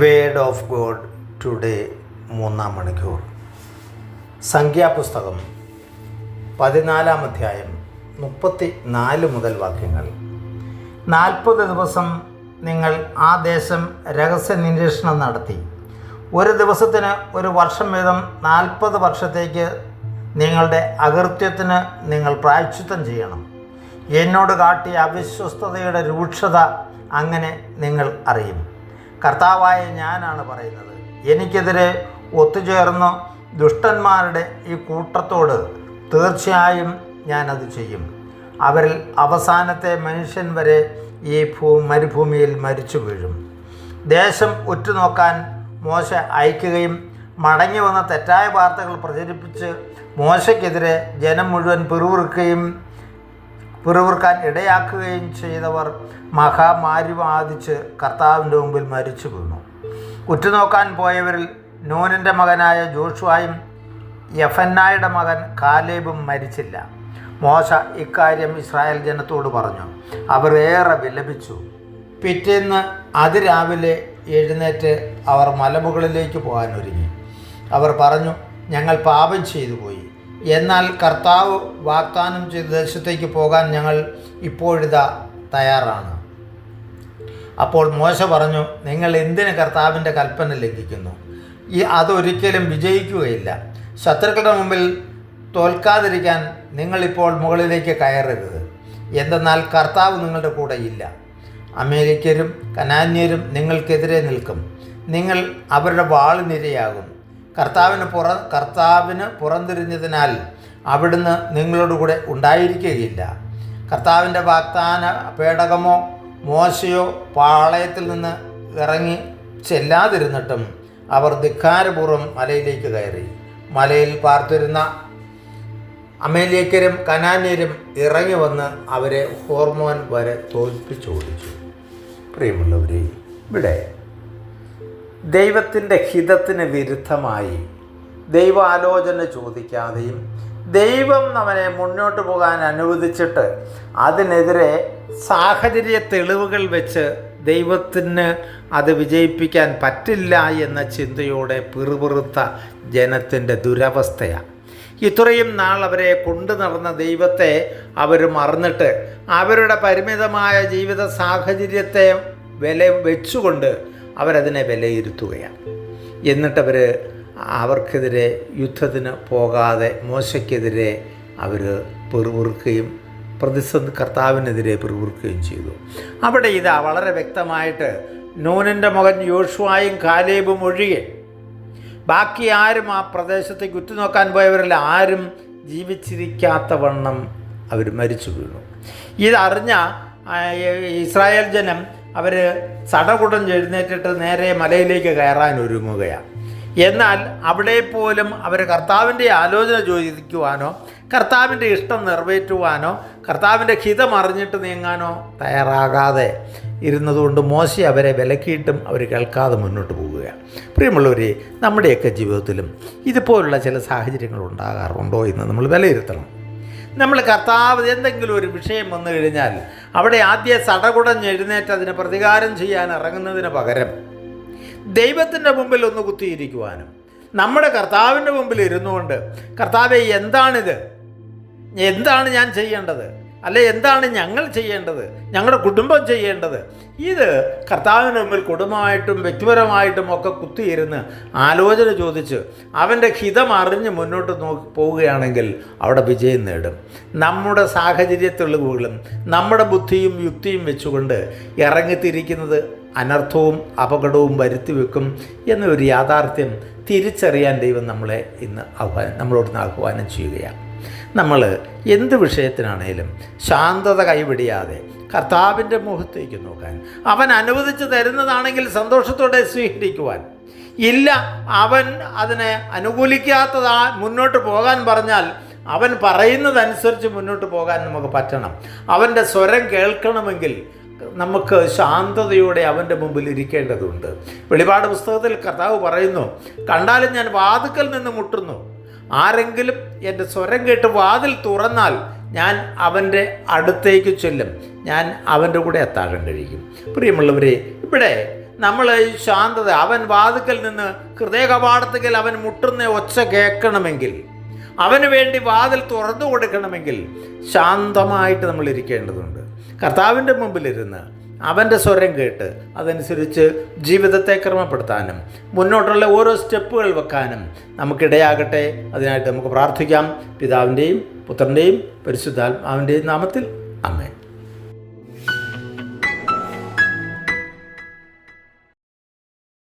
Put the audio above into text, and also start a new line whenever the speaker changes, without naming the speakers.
Word of God today മൂന്നാം മണിക്കൂർ. സംഖ്യാപുസ്തകം പതിനാലാം അധ്യായം മുപ്പത്തി നാല് മുതൽ വാക്യങ്ങൾ. നാൽപ്പത് ദിവസം നിങ്ങൾ ആ ദേശം രഹസ്യ നിരീക്ഷണം നടത്തി. ഒരു ദിവസത്തിന് ഒരു വർഷം വീതം നാൽപ്പത് വർഷത്തേക്ക് നിങ്ങളുടെ അകൃത്യത്തിന് നിങ്ങൾ പ്രായശ്ചിത്തം ചെയ്യണം. എന്നോട് കാട്ടിയ അവിശ്വസ്തതയുടെ രൂക്ഷത അങ്ങനെ നിങ്ങൾ അറിയും. കർത്താവായ ഞാനാണ് പറയുന്നത്. എനിക്കെതിരെ ഒത്തുചേർന്ന ദുഷ്ടന്മാരുടെ ഈ കൂട്ടത്തോട് തീർച്ചയായും ഞാനത് ചെയ്യും. അവരിൽ അവസാനത്തെ മനുഷ്യൻ വരെ ഈ ഭൂ മരുഭൂമിയിൽ മരിച്ചു വീഴും. ദേശം ഉറ്റുനോക്കാൻ മോശ അയക്കുകയും മടങ്ങി വന്ന തെറ്റായ വാർത്തകൾ പ്രചരിപ്പിച്ച് മോശയ്ക്കെതിരെ ജനം മുഴുവൻ പിറുവിറുക്കുകയും പിറുവിറുക്കാൻ ഇടയാക്കുകയും ചെയ്തവർ മഹാമാരി ബാധിച്ച് കർത്താവിന്റെ മുമ്പിൽ മരിച്ചു വീണു ഉറ്റുനോക്കാൻ പോയവരിൽ നൂനിന്റെ മകനായ ജോഷുവായും യഫന്നായുടെ മകൻ കാലേബും മരിച്ചില്ല. മോശ ഇക്കാര്യം ഇസ്രായേൽ ജനത്തോട് പറഞ്ഞു. അവർ ഏറെ വിലപിച്ചു. പിറ്റേന്ന് അതിരാവിലെ എഴുന്നേറ്റ് അവർ മലമുകളിലേക്ക് പോകാൻ ഒരുങ്ങി അവർ പറഞ്ഞു ഞങ്ങൾ പാപം ചെയ്തു പോയി എന്നാൽ കർത്താവ് വാഗ്ദാനം ചെയ്ത ദേശത്തേക്ക് പോകാൻ ഞങ്ങൾ ഇപ്പോഴിതാ തയ്യാറാണ്. അപ്പോൾ മോശ പറഞ്ഞു നിങ്ങൾ എന്തിന് കർത്താവിന്റെ കൽപ്പന ലംഘിക്കുന്നു? ഈ അതൊരിക്കലും വിജയിക്കുകയില്ല. ശത്രുക്കളുടെ മുമ്പിൽ തോൽക്കാതിരിക്കാൻ നിങ്ങളിപ്പോൾ മുകളിലേക്ക് കയറരുത്. എന്തെന്നാൽ കർത്താവ് നിങ്ങളുടെ കൂടെ ഇല്ല. അമേരിക്കരും കനാന്യരും നിങ്ങൾക്കെതിരെ നിൽക്കും. നിങ്ങൾ അവരുടെ വാളിനിരയാകും. കർത്താവിന് പുറ കർത്താവിന് പുറന്തിരിഞ്ഞതിനാൽ അവിടുന്ന് നിങ്ങളോട് കൂടെ ഉണ്ടായിരിക്കുകയില്ല. കർത്താവിന്റെ വാഗ്ദാന പേടകമോ മോശയോ പാളയത്തിൽ നിന്ന് ഇറങ്ങി ചെല്ലാതിരുന്നിട്ടും അവർ ധിക്കാരപൂർവം മലയിലേക്ക് കയറി. മലയിൽ പാർത്തിരുന്ന അമേലിയക്കരും കനാന്യരും ഇറങ്ങി വന്ന് അവരെ ഹോർമോൻ വരെ തോൽപ്പിച്ചോടിച്ചു പ്രിയമുള്ളവരെ ഇവിടെ ദൈവത്തിന്റെ ഹിതത്തിന് വിരുദ്ധമായി ദൈവാലോചന ചോദിക്കാതെയും ദൈവം നമ്മനെ മുന്നോട്ട് പോകാൻ അനുവദിച്ചിട്ട് അതിനെതിരെ സാഹചര്യ തെളിവുകൾ വെച്ച് ദൈവത്തിന് അത് വിജയിപ്പിക്കാൻ പറ്റില്ല എന്ന ചിന്തയോടെ പിറുപിറുത്ത ജനത്തിന്റെ ദുരവസ്ഥയാണ്. ഇത്രയും നാൾ അവരെ കൊണ്ടു നടന്ന ദൈവത്തെ അവർ മറന്നിട്ട് അവരുടെ പരിമിതമായ ജീവിത സാഹചര്യത്തെ വില വെച്ചുകൊണ്ട് അവരതിനെ വിലയിരുത്തുകയാണ്. എന്നിട്ടവർ അവർക്കെതിരെ യുദ്ധത്തിന് പോകാതെ മോശയ്ക്കെതിരെ അവർ പെറുപുറുക്കുകയും പ്രതിസന്ധി കർത്താവിനെതിരെ പിറുപിറുക്കുകയും ചെയ്തു. അവിടെ ഇതാ വളരെ വ്യക്തമായിട്ട് നൂനിന്റെ മകൻ യോഷുവായും കാലേബും ഒഴികെ ബാക്കി ആരും ആ പ്രദേശത്തേക്ക് ഉറ്റുനോക്കാൻ പോയവരിൽ ആരും ജീവിച്ചിരിക്കാത്ത വണ്ണം അവർ മരിച്ചു വീണു. ഇതറിഞ്ഞ ഇസ്രായേൽ ജനം അവർ ചടകുടം എഴുന്നേറ്റിട്ട് നേരെ മലയിലേക്ക് കയറാൻ ഒരുങ്ങുകയാണ്. എന്നാൽ അവിടെ പോലും അവർ കർത്താവിന്റെ ആലോചന ചോദിക്കുവാനോ കർത്താവിന്റെ ഇഷ്ടം നിറവേറ്റുവാനോ കർത്താവിന്റെ ഹിതം അറിഞ്ഞിട്ട് നീങ്ങാനോ തയ്യാറാകാതെ ഇരുന്നതുകൊണ്ട് മോശ അവരെ വിലക്കിയിട്ടും അവർ കേൾക്കാതെ മുന്നോട്ട് പോവുകയാണ്. പ്രിയമുള്ളവരെ നമ്മുടെയൊക്കെ ജീവിതത്തിലും ഇതുപോലുള്ള ചില സാഹചര്യങ്ങൾ ഉണ്ടാകാറുണ്ടോ എന്ന് നമ്മൾ വിലയിരുത്തണം. നമ്മൾ കർത്താവ് എന്തെങ്കിലും ഒരു വിഷയം വന്നു കഴിഞ്ഞാൽ അവിടെ ആദ്യ സടകുടഞ്ഞ് എഴുന്നേറ്റ് അതിന് പ്രതികാരം ചെയ്യാൻ ഇറങ്ങുന്നതിന് പകരം ദൈവത്തിന്റെ മുമ്പിൽ ഒന്ന് കുത്തിയിരിക്കുവാനും നമ്മുടെ കർത്താവിന്റെ മുമ്പിൽ ഇരുന്നുകൊണ്ട് കർത്താവെ എന്താണിത്? എന്താണ് ഞാൻ ചെയ്യേണ്ടത്? അല്ലെ എന്താണ് ഞങ്ങൾ ചെയ്യേണ്ടത്? ഞങ്ങളുടെ കുടുംബം ചെയ്യേണ്ടത്? ഇത് കർത്താവിന് മുമ്പിൽ കുടുംബമായിട്ടും വ്യക്തിപരമായിട്ടും ഒക്കെ കുത്തിയിരുന്ന് ആലോചന ചോദിച്ച് അവന്റെ ഹിതം അറിഞ്ഞ് മുന്നോട്ട് നോക്കി പോവുകയാണെങ്കിൽ അവിടെ വിജയം നേടും. നമ്മുടെ സാഹചര്യ തെളിവുകളും നമ്മുടെ ബുദ്ധിയും യുക്തിയും വെച്ചുകൊണ്ട് ഇറങ്ങിത്തിരിക്കുന്നത് അനർത്ഥവും അപകടവും വരുത്തി വെക്കും എന്നൊരു യാഥാർത്ഥ്യം തിരിച്ചറിയാൻ ദൈവം നമ്മളെ ഇന്ന് ആഹ്വാനം നമ്മളോട് ആഹ്വാനം ചെയ്യുകയാണ്. നമ്മൾ എന്ത് വിഷയത്തിനാണേലും ശാന്തത കൈവിടിയാതെ കർത്താവിന്റെ മുഖത്തേക്ക് നോക്കാൻ അവൻ അനുവദിച്ചു തരുന്നതാണെങ്കിൽ സന്തോഷത്തോടെ സ്വീകരിക്കുവാൻ. ഇല്ല അവൻ അതിനെ അനുകൂലിക്കാത്തതാ മുന്നോട്ട് പോകാൻ പറഞ്ഞാൽ അവൻ പറയുന്നതനുസരിച്ച് മുന്നോട്ട് പോകാൻ നമുക്ക് പറ്റണം. അവന്റെ സ്വരം കേൾക്കണമെങ്കിൽ നമുക്ക് ശാന്തതയോടെ അവന്റെ മുമ്പിൽ ഇരിക്കേണ്ടതുണ്ട്. വെളിപാട് പുസ്തകത്തിൽ കർത്താവ് പറയുന്നു കണ്ടാലും ഞാൻ വാതുക്കൽ നിന്ന് മുട്ടുന്നു. ആരെങ്കിലും എന്റെ സ്വരം കേട്ട് വാതിൽ തുറന്നാൽ ഞാൻ അവന്റെ അടുത്തേക്ക് ചെല്ലും. ഞാൻ അവന്റെ കൂടെ അത്താഴം കഴിക്കും. പ്രിയമുള്ളവരെ ഇവിടെ നമ്മൾ ശാന്തത അവൻ വാതുക്കൽ നിന്ന് ഹൃദയ അവൻ മുട്ടുന്ന ഒച്ച കേൾക്കണമെങ്കിൽ അവന് വേണ്ടി വാതിൽ തുറന്നു കൊടുക്കണമെങ്കിൽ ശാന്തമായിട്ട് നമ്മൾ ഇരിക്കേണ്ടതുണ്ട്. കർത്താവിന്റെ മുമ്പിലിരുന്ന് അവന്റെ സ്വരം കേട്ട് അതനുസരിച്ച് ജീവിതത്തെ ക്രമപ്പെടുത്താനും മുന്നോട്ടുള്ള ഓരോ സ്റ്റെപ്പുകൾ വെക്കാനും നമുക്കിടയാകട്ടെ. അതിനായിട്ട് നമുക്ക് പ്രാർത്ഥിക്കാം. പിതാവിന്റെയും പുത്രന്റെയും പരിശുദ്ധാത്മാവിന്റെയും നാമത്തിൽ. അമ്മേ